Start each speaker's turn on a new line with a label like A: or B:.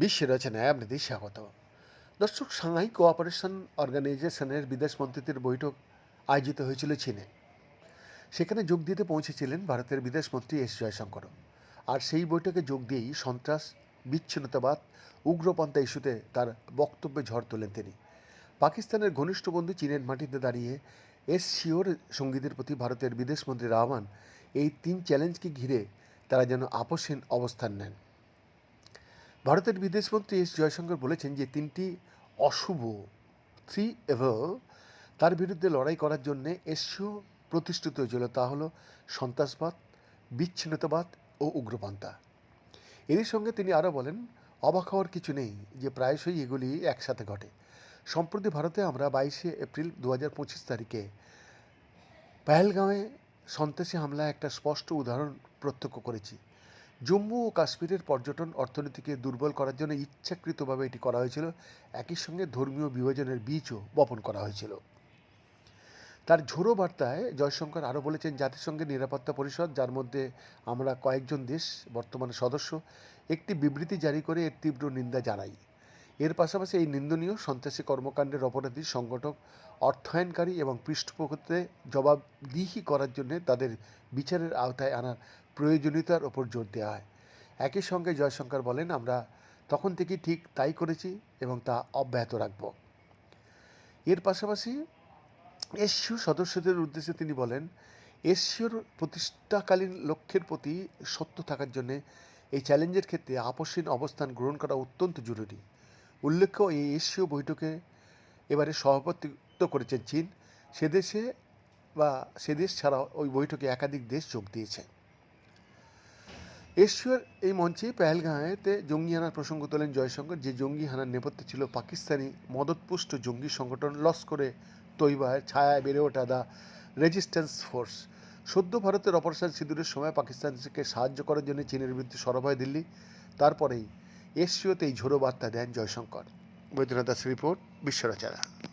A: বিশ্ব রচনায় আপনাদের স্বাগত। দর্শক, সাংহাই কোঅপারেশন অর্গানাইজেশনের বিদেশ মন্ত্রীদের বৈঠক আয়োজিত হয়েছিল চীনে। সেখানে যোগ দিতে পৌঁছেছিলেন ভারতের বিদেশমন্ত্রী এস জয়শঙ্কর। আর সেই বৈঠকে যোগ দিয়েই সন্ত্রাস, বিচ্ছিন্নতাবাদ, উগ্রপন্থা ইস্যুতে তার বক্তব্যে ঝড় তোলেন তিনি। পাকিস্তানের ঘনিষ্ঠ বন্ধু চীনের মাটিতে দাঁড়িয়ে এস শিওর সঙ্গীদের প্রতি ভারতের বিদেশমন্ত্রীর আহ্বান, এই তিন চ্যালেঞ্জকে ঘিরে তারা যেন আপসহীন অবস্থান নেন। ভারতের বিদেশমন্ত্রী এস জয়শঙ্কর বলেছেন যে তিনটি অশুভ থ্রি এভেল তার বিরুদ্ধে লড়াই করার জন্যে এসিও প্রতিষ্ঠিত হয়েছিল। তা হলো সন্ত্রাসবাদ, বিচ্ছিন্নতাবাদ ও উগ্রপন্থা। এরই সঙ্গে তিনি আরও বলেন, অবাক হওয়ার কিছু নেই যে প্রায়শই এগুলি একসাথে ঘটে। সম্প্রতি ভারতে আমরা বাইশে এপ্রিল দু হাজার পঁচিশ তারিখে পেহেলগাঁওয়ে সন্ত্রাসী হামলা একটা স্পষ্ট উদাহরণ প্রত্যক্ষ করেছি। জম্মু ও কাশ্মীরের পর্যটন অর্থনীতিকে দুর্বল করার জন্য ইচ্ছাকৃতভাবে এটি করা হয়েছিল। একই সঙ্গে ধর্মীয় বিভাজনের বীজও বপন করা হয়েছিল। তার ঝোড়ো বার্তায় জয়শঙ্কর আরও বলেছেন, জাতিসংঘের নিরাপত্তা পরিষদ, যার মধ্যে আমরা কয়েকজন দেশ, বর্তমানে সদস্য, একটি বিবৃতি জারি করে এর তীব্র নিন্দা জানাই। এর পাশাপাশি এই নিন্দনীয় সন্ত্রাসী কর্মকাণ্ডের অপরাধী সংগঠক, অর্থায়নকারী এবং পৃষ্ঠপোষকতে জবাবদিহি করার জন্য তাদের বিচারের আওতায় আনার প্রয়োজনীয়তার ওপর জোর দেওয়া হয়। একই সঙ্গে জয়শঙ্কর বলেন, আমরা তখন থেকেই ঠিক তাই করেছি এবং তা অব্যাহত রাখব। এর পাশাপাশি এসিও সদস্যদের উদ্দেশ্যে তিনি বলেন এসিওর প্রতিষ্ঠাকালীন লক্ষ্যের প্রতি সত্য থাকার জন্য এই চ্যালেঞ্জের ক্ষেত্রে আপসীন অবস্থান গ্রহণ করা অত্যন্ত জরুরি। উল্লেখ্য, এই এশীয় বৈঠকে এবারে সভাপতিত্ব করেছেন চীন। সে দেশে বা সে দেশ ছাড়াও ওই বৈঠকে একাধিক দেশ যোগ দিয়েছে। এশিয়ার এই মঞ্চে পেহেলগাঁওতে জঙ্গি হানার প্রসঙ্গ তোলেন জয়শঙ্কর। যে জঙ্গি হানার নেপথ্যে ছিল পাকিস্তানি মদতপুষ্ট জঙ্গি সংগঠন লস্করে তৈবার ছায়ায় বেড়ে ওঠা দ্য রেজিস্ট্যান্স ফোর্স। সদ্য ভারতের অপারেশন সিঁদুরের সময় পাকিস্তানকে সাহায্য করার জন্য চীনের বিরুদ্ধে সরব হয় দিল্লি। তারপরেই এশিয়াতে এই ঝোড়ো বার্তা দেন জয়শঙ্কর। বৈদ্যনাথ দাস রিপোর্ট, বিশ্বরচনা।